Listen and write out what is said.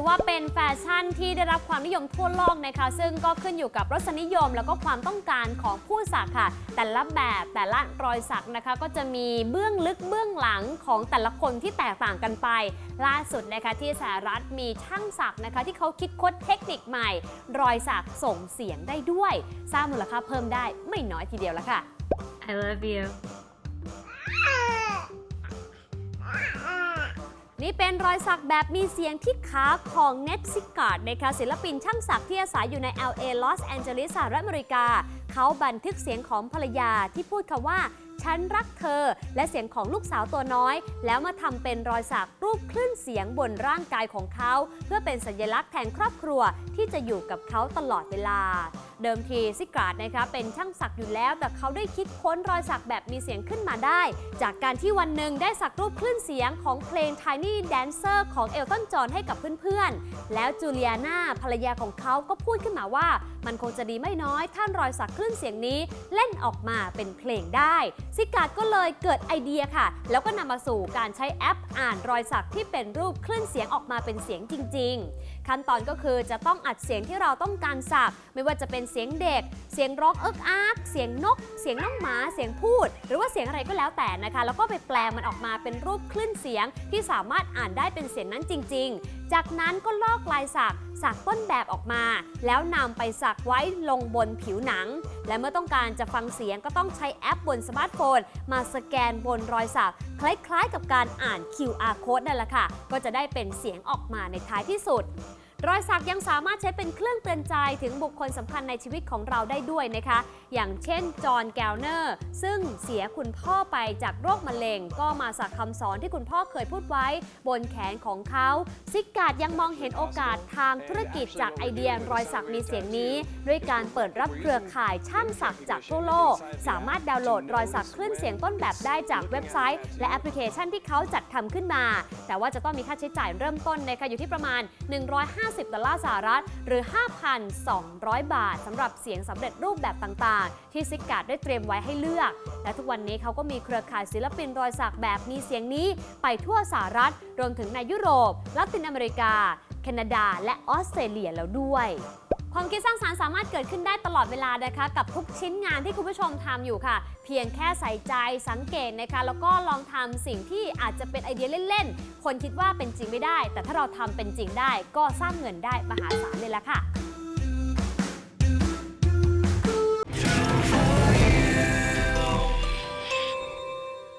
ถือว่าเป็นแฟชั่นที่ได้รับความนิยมทั่วโลกนะคะ ซึ่งก็ขึ้นอยู่กับรสนิยม แล้วก็ความต้องการของผู้สักค่ะ แต่ละแบบแต่ละรอยสักนะคะ ก็จะมีเบื้องลึกเบื้องหลังของแต่ละคนที่แตกต่างกันไป ล่าสุดนะคะที่สหรัฐมีช่างสักนะคะ ที่เขาคิดค้นเทคนิคใหม่ รอยสักส่งเสียงได้ด้วยสร้างมูลค่าเพิ่มได้ไม่น้อยทีเดียวละค่ะ I love you นี่เป็นรอยสักแบบมีเสียงที่ขาของเน็ตซิการ์ดนะคะศิลปินช่างสักที่อาศัยอยู่ใน LA ลอสแอนเจลิสสหรัฐอเมริกาเขาบันทึกเสียงของภรรยาที่พูดคำว่า ฉันรักเธอ และเสียงของลูกสาวตัวน้อย แล้วมาทำเป็นรอยสักรูปคลื่นเสียงบนร่างกายของเขา เพื่อเป็นสัญลักษณ์แทนครอบครัวที่จะอยู่กับเขาตลอดเวลาเดิมทีซิกราดนะคะเป็นช่างสักอยู่แล้ว แต่เขาได้คิดค้นรอยสักแบบมีเสียงขึ้นมาได้ จากการที่วันหนึ่งได้สักรูปคลื่นเสียงของเพลง Tiny Dancer ของเอลตันจอห์นให้กับเพื่อนๆ แล้วจูเลียนาภรรยาของเขาก็พูดขึ้นมาว่า มันคงจะดีไม่น้อยท่านรอยสักลื่นเสียงนี้เล่นออกมาเป็นเพลงได้ซิกาดก็เลยเกิดไอเดียค่ะ แล้วก็นำมาสู่การใช้แอปอ่านรอยสักที่เป็นรูปคลื่นเสียงออกมาเป็นเสียงจริง ๆ ขั้นตอนก็คือจะต้องอัดเสียงที่เราต้องการสัก ไม่ว่าจะเป็นเสียงเด็ก เสียงร้องเอิกอักเสียงนก เสียงน้องหมาเสียงพูด หรือว่าเสียงอะไรก็แล้วแต่นะคะ แล้วก็ไปแปลมันออกมาเป็นรูปคลื่นเสียงที่สามารถอ่านได้เป็นเสียงนั้นจริง ๆ จากนั้นก็ลอกลายสักสักต้นแบบออกมา แล้วนำไปสักไว้ลงบนผิวหนัง และเมื่อต้องการจะฟังเสียงก็ต้องใช้แอปบนสมาร์ทโฟน มาสแกนบนรอยสักคล้ายๆ กับการอ่าน QR code นั่นแหละค่ะ ก็จะได้เป็นเสียงออกมาในท้ายที่สุด รอยสักยังสามารถใช้เป็นเครื่องเตือนใจถึงบุคคลสำคัญในชีวิตของเราได้ด้วยนะคะ อย่างเช่น จอห์นแกลเนอร์ ซึ่งเสียคุณพ่อไปจากโรคมะเร็ง ก็มาสักคำสอนที่คุณพ่อเคยพูดไว้ บนแขนของเขา ซิกการ์ดยังมองเห็นโอกาสทางธุรกิจจากไอเดียรอยสักมีเสียงนี้ ด้วยการเปิดรับเครือข่ายช่างสักจากทั่วโลก สามารถดาวน์โหลดรอยสักคลื่นเสียงต้นแบบได้จากเว็บไซต์ และแอปพลิเคชันที่เขาจัดทำขึ้นมา แต่ว่าจะต้องมีค่าใช้จ่ายเริ่มต้นนะคะอยู่ที่ประมาณ 150ดอลลาร์สหรัฐ หรือ 5,200 บาทสำหรับเสียงสำเร็จรูปแบบต่างๆ ที่ซิกการ์ดได้เตรียมไว้ให้เลือก และทุกวันนี้เขาก็มีเครือข่ายศิลปินรอยสักแบบมีเสียงนี้ ไปทั่วสหรัฐ รวมถึงในยุโรป ละตินอเมริกา แคนาดา และออสเตรเลียแล้วด้วย ความคิดสร้างสรรค์สามารถเกิดขึ้นได้ตลอดเวลานะคะ กับทุกชิ้นงานที่คุณผู้ชมทำอยู่ค่ะ เพียงแค่ใส่ใจสังเกตนะคะแล้วก็ลองทำสิ่งที่อาจจะเป็นไอเดียเล่นๆ คนคิดว่าเป็นจริงไม่ได้ แต่ถ้าเราทำเป็นจริงได้ ก็สร้างเงินได้มหาศาลเลยละค่ะ